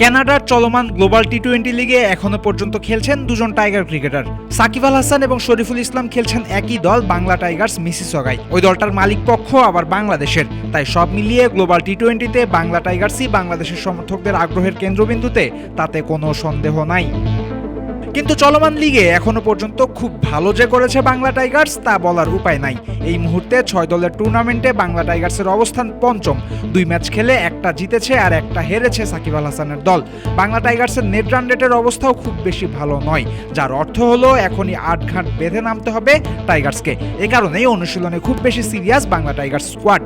কানাডার চলমান global T twenty লিগে এখনও পর্যন্ত খেলছেন দুজন টাইগার ক্রিকেটার। সাকিব আল হাসান এবং শরীফুল ইসলাম খেলছেন একই দল, বাংলা টাইগার্স মিসিসগাই ওই দলটার মালিক পক্ষ আবার বাংলাদেশের। তাই সব মিলিয়ে গ্লোবাল টি টোয়েন্টিতে বাংলা টাইগার্সই বাংলাদেশের সমর্থকদের আগ্রহের কেন্দ্রবিন্দুতে, তাতে কোনো সন্দেহ নাই। কিন্তু চলমান লিগে এখনও পর্যন্ত খুব ভালো যে করেছে বাংলা টাইগার্স, তা বলার উপায় নাই। এই মুহূর্তে ছয় দলের টুর্নামেন্টে বাংলা টাইগার্সের অবস্থান পঞ্চম। দুই ম্যাচ খেলে একটা জিতেছে আর একটা হেরেছে সাকিব আল হাসানের দল। বাংলা টাইগার্সের নেট রান রেটের অবস্থাও খুব বেশি ভালো নয়, যার অর্থ হলো এখনই আট ঘাট বেঁধে নামতে হবে টাইগার্সকে। এ কারণেই অনুশীলনে খুব বেশি সিরিয়াস বাংলা টাইগার্স স্কোয়াড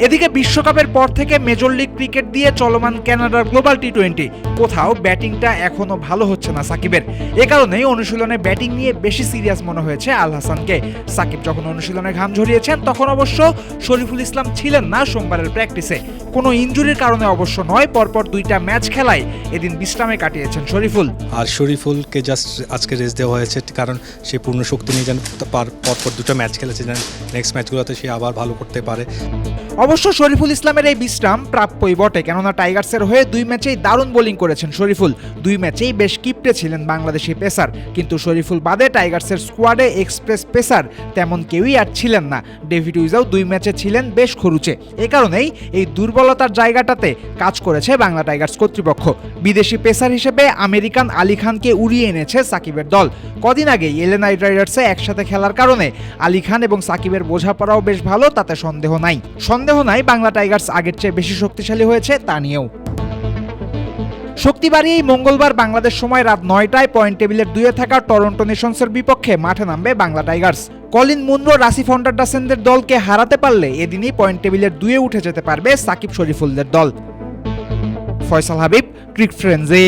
এদিকে বিশ্বকাপের পর থেকে মেজর লিগ ক্রিকেট দিয়ে চলমান কানাডার গ্লোবাল টি টোয়েন্টি কোথাও ব্যাটিংটা এখনও ভালো হচ্ছে না সাকিবের। এ কারণেই অনুশীলনে ব্যাটিং নিয়ে বেশি সিরিয়াস মনে হয়েছে আল হাসানকে। সাকিব যখন অনুশীলনে ঘাম ঝরিয়েছেন, তখন অবশ্য শরীফুল ইসলাম ছিলেন না সোমবারের প্র্যাকটিসে। কোনো ইনজুরির কারণে অবশ্য নয়, পরপর দুইটা ম্যাচ খেলায় এদিন বিশ্রামে কাটিয়েছেন শরীফুল। আর শরীফুলকে জাস্ট আজকে রেস্ট দেওয়া হয়েছে, কারণ সে পূর্ণ শক্তি নিয়ে যেন পার- পরপর দুটো ম্যাচ খেলেছে, যেন নেক্সট ম্যাচগুলোতে সে আবার ভালো করতে পারে। অবশ্য শরীফুল ইসলামের এই বিশ্রাম প্রাপ্যই বটে, কেননা টাইগার্সের হয়ে দুই ম্যাচেই দারুণ বোলিং করেছেন শরীফুল। দুই ম্যাচেই বেশ কিপটে ছিলেন বাংলাদেশি পেসার, কিন্তু শরীফুল বাদে টাইগার্সের স্কোয়াডে এক্সপ্রেস পেসার তেমন কেউই আর ছিলেন না। ডেভিড উইজাও দুই ম্যাচে ছিলেন বেশ খরুচে। এ কারণেই এই দুর্বলতার জায়গাটাতে কাজ করেছে বাংলা টাইগার্স কর্তৃপক্ষ। বিদেশি পেসার হিসেবে আমেরিকান আলী খানকে উড়িয়ে এনেছে সাকিবের দল। কদিন আগেই এলেন নাইট রাইডার্সে একসাথে খেলার কারণে আলী খান এবং সাকিবের বোঝাপড়াও বেশ ভালো, তাতে সন্দেহ নাই। সন্দেহ নাই বাংলা টাইগার্স আগের চেয়ে বেশি শক্তিশালী হয়েছে তা নিয়েও। শক্তি বাড়িয়েই মঙ্গলবার বাংলাদেশ সময় রাত নয়টায় পয়েন্ট টেবিলের দুয়ে থাকা টরন্টো নেশনসের বিপক্ষে মাঠে নামবে Bangla tigers. Colin Munro Rassie ফন্ডারডাসেনদের দলকে হারাতে পারলে এদিনই পয়েন্ট টেবিলের দুয়ে উঠে যেতে পারবে সাকিব শরীফুলদের দল। ফয়সাল হাবিব, ক্রিক ফ্রেন্ডসে